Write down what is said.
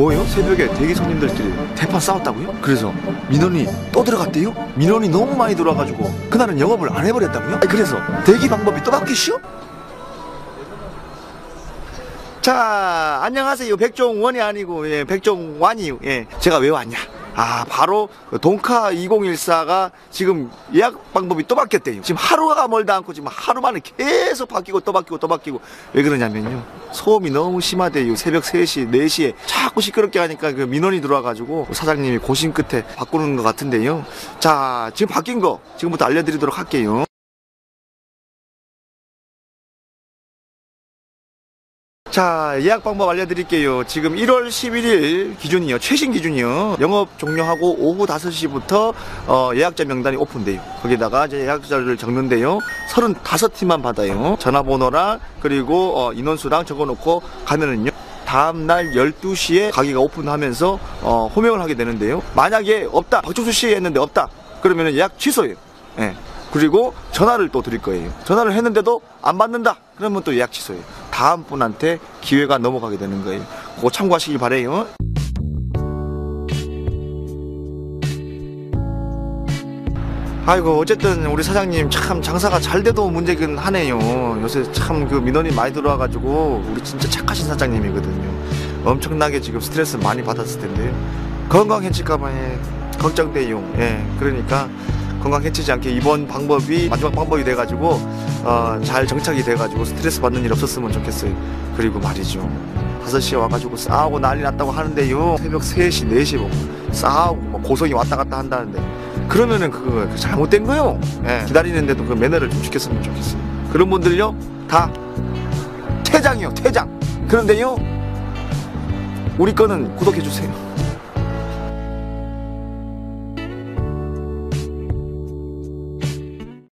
새벽에 대기 손님들끼리 대판 싸웠다고요? 그래서 민원이 또 들어갔대요? 민원이 너무 많이 들어와가지고 그날은 영업을 안 해버렸다고요? 아니, 그래서 대기 방법이 또 바뀌시오? 자 안녕하세요 백종원이 아니고 예, 백종완이요 예 제가 왜 왔냐 아 바로 그 동카 2014가 지금 예약 방법이 또 바뀌었대요. 지금 하루가 멀다 않고 지금 하루 만에 계속 바뀌고 또 바뀌고 또 바뀌고. 왜 그러냐면요. 소음이 너무 심하대요. 새벽 3시 4시에. 자꾸 시끄럽게 하니까 그 민원이 들어와가지고 사장님이 고심 끝에 바꾸는 것 같은데요. 자 지금 바뀐 거 지금부터 알려드리도록 할게요 자 예약 방법 알려드릴게요. 지금 1월 11일 기준이요. 최신 기준이요. 영업 종료하고 오후 5시부터 어, 예약자 명단이 오픈돼요. 거기다가 이제 예약자를 적는데요. 35팀만 받아요. 전화번호랑 그리고 어, 인원수랑 적어놓고 가면은요. 다음날 12시에 가게가 오픈하면서 어, 호명을 하게 되는데요. 만약에 없다 박종수 씨 했는데 없다 그러면은 예약 취소예요. 예. 그리고 전화를 또 드릴 거예요. 전화를 했는데도 안 받는다 그러면 또 예약 취소예요 다음 분한테 기회가 넘어가게 되는 거예요. 그거 참고하시길 바래요. 아이고 어쨌든 우리 사장님 참 장사가 잘 돼도 문제긴 하네요. 요새 참 그 민원이 많이 들어와가지고 우리 진짜 착하신 사장님이거든요. 엄청나게 지금 스트레스 많이 받았을 텐데요. 건강 예, 걱정돼요. 예, 그러니까 건강 해치지 않게 이번 방법이 마지막 방법이 돼가지고 어, 잘 정착이 돼가지고 스트레스 받는 일 없었으면 좋겠어요. 그리고 말이죠. 5시에 와가지고 싸우고 난리 났다고 하는데요. 새벽 3시, 4시 뭐 싸우고 뭐 고성이 왔다 갔다 한다는데 그러면은 그거 그 잘못된 거요. 예, 기다리는데도 그 매너를 좀 지켰으면 좋겠어요. 그런 분들요 다 퇴장이요, 퇴장. 그런데요 우리 거는 구독해 주세요.